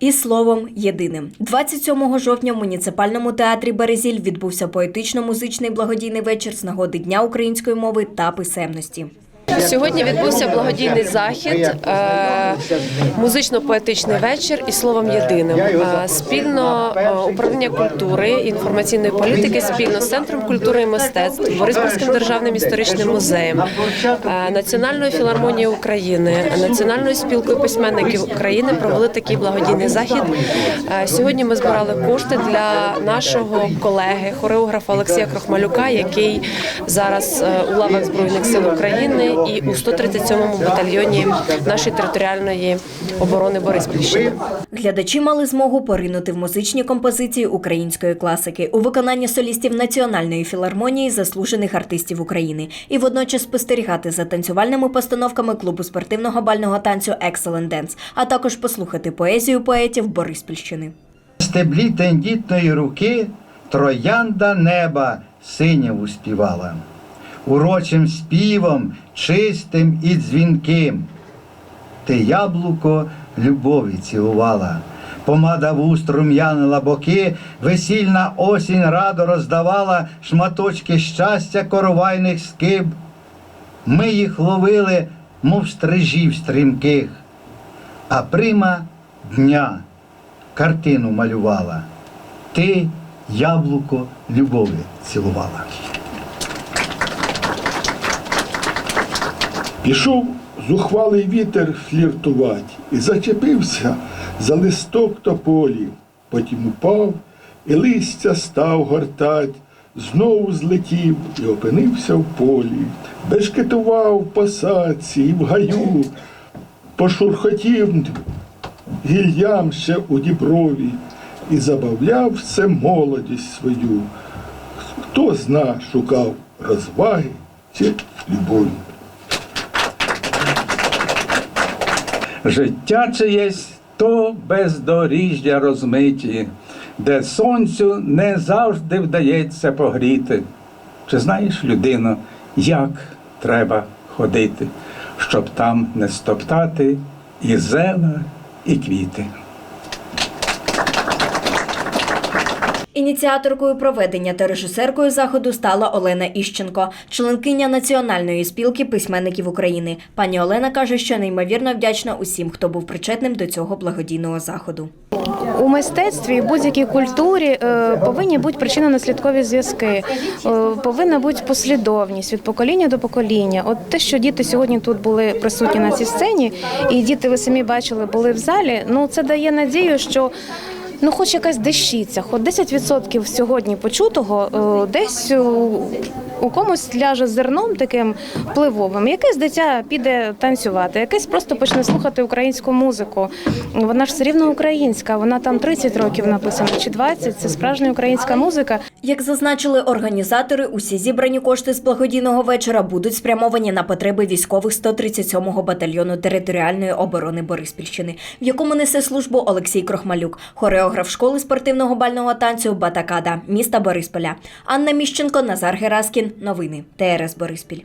І словом єдиним 27 жовтня в муніципальному театрі Березіль відбувся поетично-музичний благодійний вечір з нагоди Дня української мови та писемності. Сьогодні відбувся благодійний захід, е, музично-поетичний вечір і словом єдиним. Е, Спільно е, управління культури і інформаційної політики, спільно з центром культури і мистецтв, Бориспільським державним історичним музеєм, Національною філармонією України, Національною спілкою письменників України провели такий благодійний захід. Сьогодні ми збирали кошти для нашого колеги, хореографа Олексія Крохмалюка, який зараз у лавах збройних сил України і у 137-му батальйоні нашої територіальної оборони Бориспільщини. Глядачі мали змогу поринути в музичні композиції української класики у виконанні солістів Національної філармонії заслужених артистів України і водночас спостерігати за танцювальними постановками клубу спортивного бального танцю Excellent Dance, а також послухати поезію поетів Бориспільщини. стеблі тендітної руки троянда неба синяву співала, урочим співом, чистим і дзвінким. Ти яблуко любові цілувала, помада вуст рум'янила боки, весільна осінь радо роздавала шматочки щастя коровайних скиб. Ми їх ловили, мов стрижів стрімких, а прима дня картину малювала. Ти яблуко любові цілувала. Пішов зухвалий вітер фліртувать і зачепився за листок тополі, потім упав і листя став гортать, знову злетів і опинився в полі, бешкетував в посадці і в гаю, пошурхотів гіллям ще у діброві і забавляв все молодість свою. Хто зна шукав розваги чи любові. Життя чиєсь то бездоріжжя розмиті, де сонцю не завжди вдається погріти. Чи знаєш, людино, як треба ходити, щоб там не стоптати і зела, і квіти? Ініціаторкою проведення та режисеркою заходу стала Олена Іщенко, членкиня Національної спілки письменників України. Пані Олена каже, що неймовірно вдячна усім, хто був причетним до цього благодійного заходу. У мистецтві будь-якій культурі е, повинні бути причинно-наслідкові зв'язки, е, повинна бути послідовність від покоління до покоління. От те, що діти сьогодні тут були присутні на цій сцені, і діти, ви самі бачили, були в залі. Ну це дає надію, що. Ну, хоч якась дещиця, хоч 10% сьогодні почутого е, десь у, комусь ляже зерном таким впливовим. Якесь дитя піде танцювати, якесь просто почне слухати українську музику. Вона ж все рівно українська, вона там 30 років написана чи 20, Це справжня українська музика. Як зазначили організатори, усі зібрані кошти з благодійного вечора будуть спрямовані на потреби військових 137-го батальйону територіальної оборони Бориспільщини, в якому несе службу Олексій Крохмалюк, хореограф школи спортивного бального танцю Батакада, міста Борисполя. Анна Міщенко, Назар Гераскін. Новини ТРС Бориспіль.